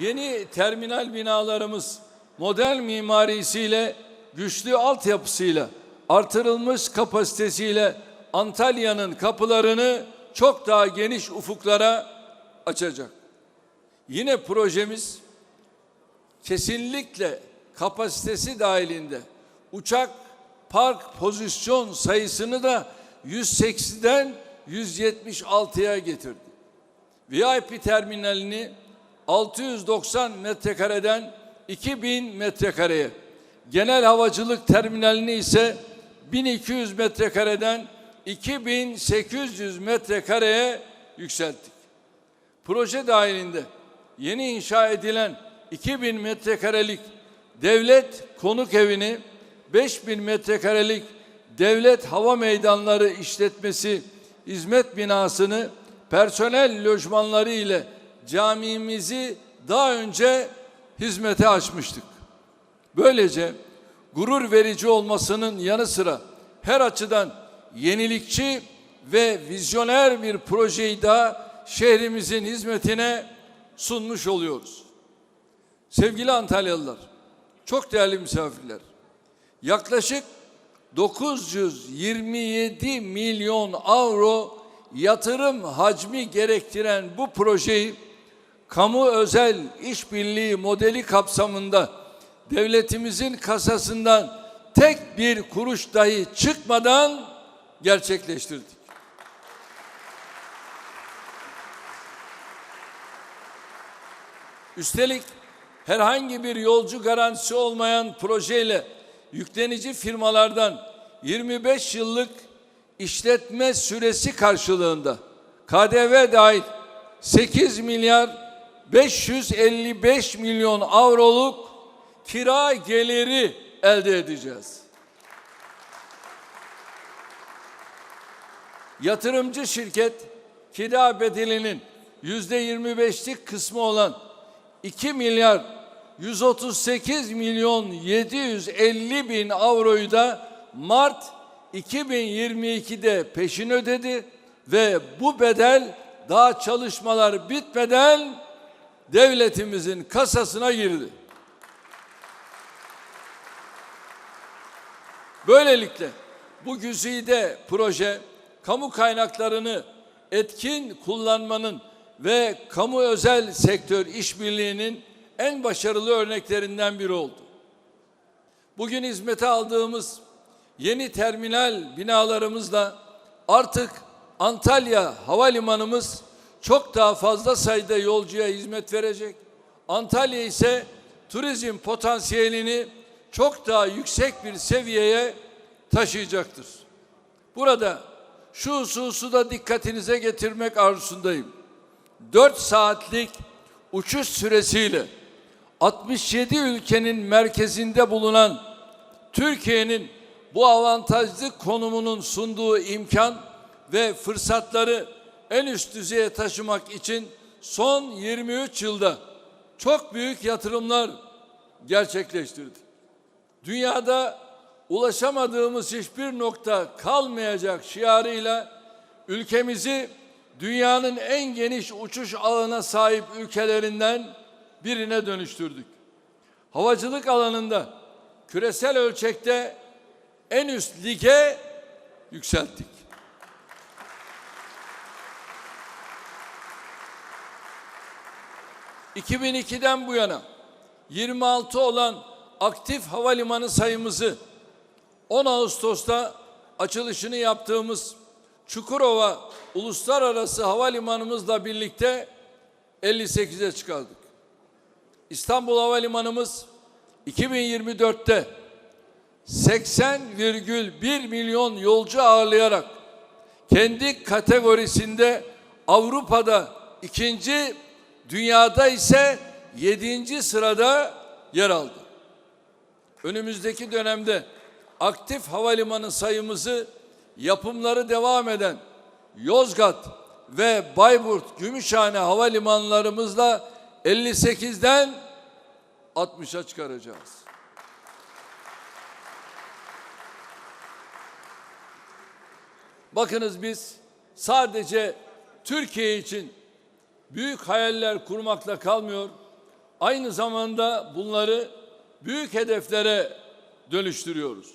Yeni terminal binalarımız modern mimarisiyle, güçlü altyapısıyla, artırılmış kapasitesiyle Antalya'nın kapılarını çok daha geniş ufuklara açacak. Yine projemiz kesinlikle kapasitesi dahilinde uçak park pozisyon sayısını da 180'den 176'ya getirdi. VIP terminalini 690 metrekareden 2000 metrekareye, genel havacılık terminalini ise 1200 metrekareden 2800 metrekareye yükselttik. Proje dahilinde yeni inşa edilen 2000 metrekarelik devlet konuk evini 5000 metrekarelik devlet hava meydanları işletmesi hizmet binasını personel lojmanları ile camimizi daha önce hizmete açmıştık. Böylece gurur verici olmasının yanı sıra her açıdan yenilikçi ve vizyoner bir projeyi daha şehrimizin hizmetine sunmuş oluyoruz. Sevgili Antalyalılar, çok değerli misafirler, yaklaşık 927 milyon avro yatırım hacmi gerektiren bu projeyi kamu özel işbirliği modeli kapsamında devletimizin kasasından tek bir kuruş dahi çıkmadan gerçekleştirdik. Üstelik herhangi bir yolcu garantisi olmayan projeyle yüklenici firmalardan 25 yıllık işletme süresi karşılığında KDV dahil 8 milyar 555 milyon avroluk kira geliri elde edeceğiz. Yatırımcı şirket kira bedelinin yüzde 25'lik kısmı olan 2 milyar 138 milyon 750 bin avroyu da Mart 2022'de peşin ödedi ve bu bedel daha çalışmalar bitmeden devletimizin kasasına girdi. Böylelikle bu güzide proje kamu kaynaklarını etkin kullanmanın ve kamu özel sektör işbirliğinin en başarılı örneklerinden biri oldu. Bugün hizmete aldığımız yeni terminal binalarımızla artık Antalya Havalimanımız çok daha fazla sayıda yolcuya hizmet verecek. Antalya ise turizm potansiyelini çok daha yüksek bir seviyeye taşıyacaktır. Burada şu hususu da dikkatinize getirmek arzusundayım. 4 saatlik uçuş süresiyle 67 ülkenin merkezinde bulunan Türkiye'nin bu avantajlı konumunun sunduğu imkan ve fırsatları en üst düzeye taşımak için son 23 yılda çok büyük yatırımlar gerçekleştirdik. Dünyada ulaşamadığımız hiçbir nokta kalmayacak şiarıyla ülkemizi dünyanın en geniş uçuş ağına sahip ülkelerinden birine dönüştürdük. Havacılık alanında küresel ölçekte en üst lige yükselttik. ...2002'den bu yana 26 olan aktif havalimanı sayımızı 10 Ağustos'ta açılışını yaptığımız Çukurova Uluslararası Havalimanımızla birlikte 58'e çıkardık. İstanbul Havalimanımız 2024'te 80,1 milyon yolcu ağırlayarak kendi kategorisinde Avrupa'da ikinci, dünyada ise yedinci sırada yer aldı. Önümüzdeki dönemde aktif havalimanı sayımızı yapımları devam eden Yozgat ve Bayburt Gümüşhane havalimanlarımızla 58'den 60'a çıkaracağız. Bakınız biz sadece Türkiye için büyük hayaller kurmakla kalmıyor. Aynı zamanda bunları büyük hedeflere dönüştürüyoruz.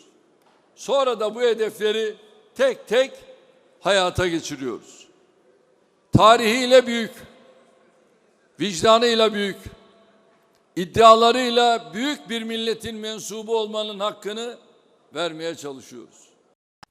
Sonra da bu hedefleri tek tek hayata geçiriyoruz. Tarihiyle büyük, vicdanıyla büyük, iddialarıyla büyük bir milletin mensubu olmanın hakkını vermeye çalışıyoruz.